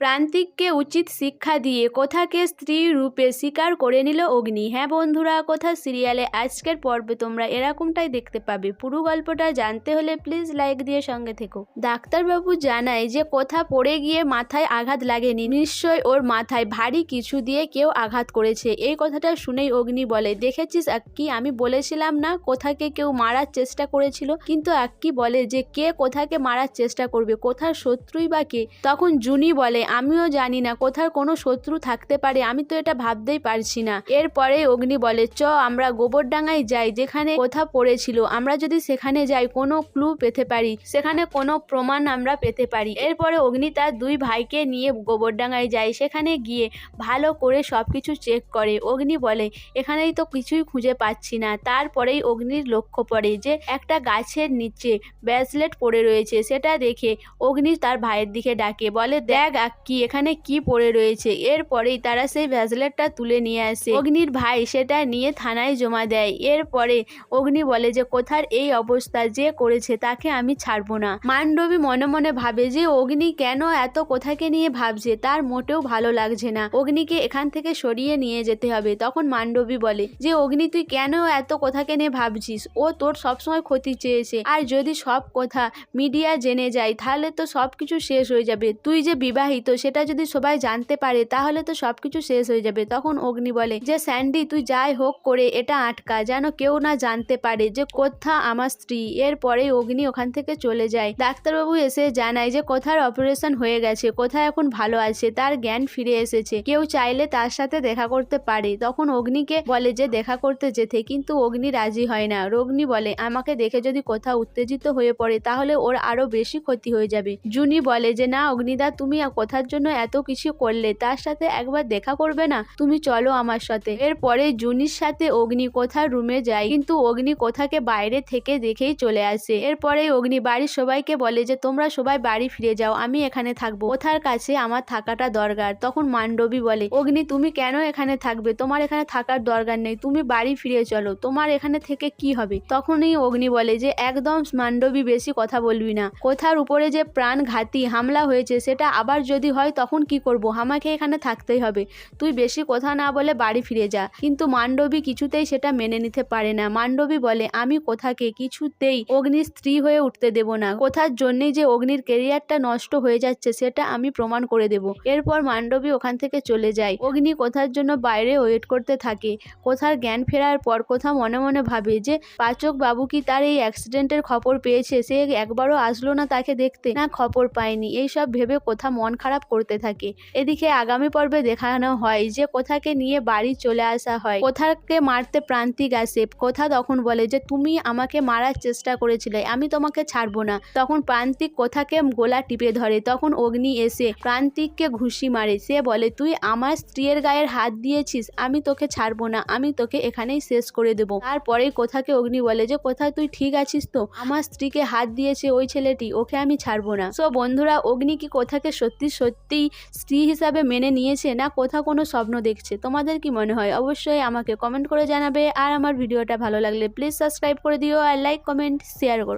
প্রান্তিককে উচিত শিক্ষা দিয়ে কোথাকে স্ত্রী রূপে স্বীকার করে নিল অগ্নি। হ্যাঁ বন্ধুরা, কথা সিরিয়ালে আজকের পর্বে তোমরা এরকমটাই দেখতে পাবে। পুরো গল্পটা জানতে হলে প্লিজ লাইক দিয়ে সঙ্গে থেকো। ডাক্তারবাবু জানায় যে কোথা পড়ে গিয়ে মাথায় আঘাত লাগেনি। নিশ্চয় ওর মাথায় ভারী কিছু দিয়ে কেউ আঘাত করেছে। এই কথাটা শুনেই অগ্নি বলে, দেখেছিস আক্কি? আমি বলেছিলাম না কোথাকে কেউ মারার চেষ্টা করেছিল। কিন্তু আক্কি বলে যে, কে কোথাকে মারার চেষ্টা করবে? কোথার শত্রুই বা কে? তখন জুনি বলে আমিও জানি না কোথার কোনো শত্রু থাকতে পারে, আমি তো এটা ভাবতেই পারছি না। এরপরে অগ্নি বলে, চ, আমরা গোবরডাঙ্গায় যাই, যেখানে কোথা পড়েছিল। আমরা যদি সেখানে যাই, কোনো ক্লু পেতে পারি। সেখানে কোনো প্রমাণ আমরা পেতে পারি। এরপরে অগ্নি তার দুই ভাইকে নিয়ে গোবরডাঙ্গায় যায়। সেখানে গিয়ে ভালো করে সব কিছু চেক করে। অগ্নি বলে, এখানেই তো কিছুই খুঁজে পাচ্ছি না। তারপরেই অগ্নির লক্ষ্য পড়ে যে, একটা গাছের নিচে ব্যাসলেট পড়ে রয়েছে। সেটা দেখে অগ্নি তার ভাইয়ের দিকে ডাকে, বলে, দেখ আক্কি এখানে কি পড়ে রয়েছে? এরপরেই তারা সেই ব্যাসলেটটা তুলে নিয়ে আসে। অগ্নির ভাই সেটা নিয়ে থানায় জমা দেয়। এরপরে অগ্নি বলে যে, কোথার এই অবস্থা? যে করেছে তাকে আমি ছাড়বো না। মান্ডবী মনে মনে ভাবে যে, অগ্নি কেন এত কোথাকে নিয়ে ভাবছে? তার মোটেও ভালো লাগছে না। অগ্নিকে এখান থেকে সরিয়ে নিয়ে যেতে হবে। তখন মান্ডবী বলে যে, অগ্নি, তুই কেন এত কোথাকে নিয়ে ভাবছিস? ও তোর সবসময় ক্ষতি চেয়েছে। আর যদি সব কথা মিডিয়া জেনে যায়, তাহলে তো সব কিছু শেষ হয়ে যাবে। তুই যে বিবাহিত সেটা যদি সবাই জানতে পারে, তাহলে তো সব কিছু শেষ হয়ে যাবে। তখন অগ্নি বলে, যে স্যান্ডি, তুই যাই হোক করে এটা আটকা, যেন কেউ না জানতে পারে যে কোথা আমার স্ত্রী। এরপরে অগ্নি ওখান থেকে চলে যায়। ডাক্তারবাবু এসে জানায় যে কোথার অপারেশন হয়ে গেছে, কোথায় এখন ভালো আছে, তার জ্ঞান ফিরে এসেছে। কেউ চাইলে তার সাথে দেখা করতে পারে। তখন অগ্নিকে বলে যে দেখা করতে যেতে, কিন্তু অগ্নি রাজি হয় না। অগ্নি বলে, আমাকে দেখে যদি কোথাও উত্তেজিত হয়ে পড়ে, তাহলে ওর আরও বেশি ক্ষতি হয়ে যাবে। জুনি বলে যে, না অগ্নিদা, তুমি কোথার জন্য এত কিছু করলে তার সাথে একবার দেখা করবে না? তুমি চলো আমার সাথে। এরপরে জুনির সাথে অগ্নি কোথার রুমে যায়, কিন্তু অগ্নি কোথাকে বাইরে থেকে দেখেই চলে আসে। এরপরে অগ্নি বাড়ির সবাইকে বলে যে, তোমরা সবাই বাড়ি ফিরে যাও, আমি এখানে থাকব। কোথার কাছে আমার থাকাটা দরকার? তখন মান্ডবী বলে, অগ্নি, তুমি কেন এখানে থাকবে? তোমার এখানে থাকার দরকার নেই। তুমি বাড়ি ফিরে চলো। তোমার এখানে থেকে কি হবে? তখনই অগ্নি বলে যে, একদম মান্ডবী, বেশি কথা বলবি না। কোথার উপরে যে প্রাণঘাতী হামলা হয়েছে, সেটা আবার যদি হয় তখন কি করব? আমাকে এখানে থাকতেই হবে। তুই বেশি কথা না বলে বাড়ি ফিরে যা। কিন্তু মান্ডবী কিছুতেই সেটা মেনে নিতে পারে না। মান্ডবী বলে, আমি কোথাকে? কিছুতেই অগ্নির স্ত্রী হয়ে উঠতে দেব না। কোথার জন্যই যে অগ্নির কেরিয়ারটা নষ্ট হয়ে যাচ্ছে সেটা আমি প্রমাণ করে দেব এরপর মান্ডবী ওখান থেকে চলে যায়। অগ্নি কোথার জন্য বাইরে ওয়েট করতে থাকে। কোথার জ্ঞান ফেরার পর কোথা মনে মনে ভাবে যে, পাচক বাবু কি তার এই অ্যাক্সিডেন্টের খবর পেয়েছে? সে একবারও আসলো না তাকে দেখতে? না খবর পায়নি। এইসব ভেবে কোথা মন খারাপ করতে থাকে। এদিকে আগামী পর্বে দেখানো হয় যে কোথাকে নিয়ে বাড়ি চলে আসা হয়। কোথাকে মারতে প্রান্তিক আসে কোথা তখন বলে যে, তুমি আমাকে মারার চেষ্টা করেছিলে, আমি তোমাকে ছাড়বো না। তখন প্রান্তিক কোথাকে গোলা টিপে ধরে, তখন অগ্নি এসে প্রান্তিককে ঘুষি মারে। সে বলে, তুই আমার স্ত্রীর গায়ের হাত দিয়েছিস, আমি তোকে ছাড়বো না, আমি তোকে এখানেই শেষ করে দেবো। তারপরেই কোথাকে অগ্নি বলে যে, কোথায় তুই ঠিক আছিস তো? আমার স্ত্রীকে হাত দিয়েছে ওই ছেলেটি, ওকে আমি ছাড়বো না। সো বন্ধুরা, অগ্নি কি কোথাকে সত্যি সত্যি সত্যিই স্ত্রী হিসাবে মেনে নিয়েছে না কোথাও কোনো স্বপ্ন দেখছে? তোমাদের কি মনে হয়? অবশ্যই আমাকে কমেন্ট করে জানাবে। আর আমার ভিডিওটা ভালো লাগলে প্লিজ সাবস্ক্রাইব করে দিও আর লাইক কমেন্ট শেয়ার করো।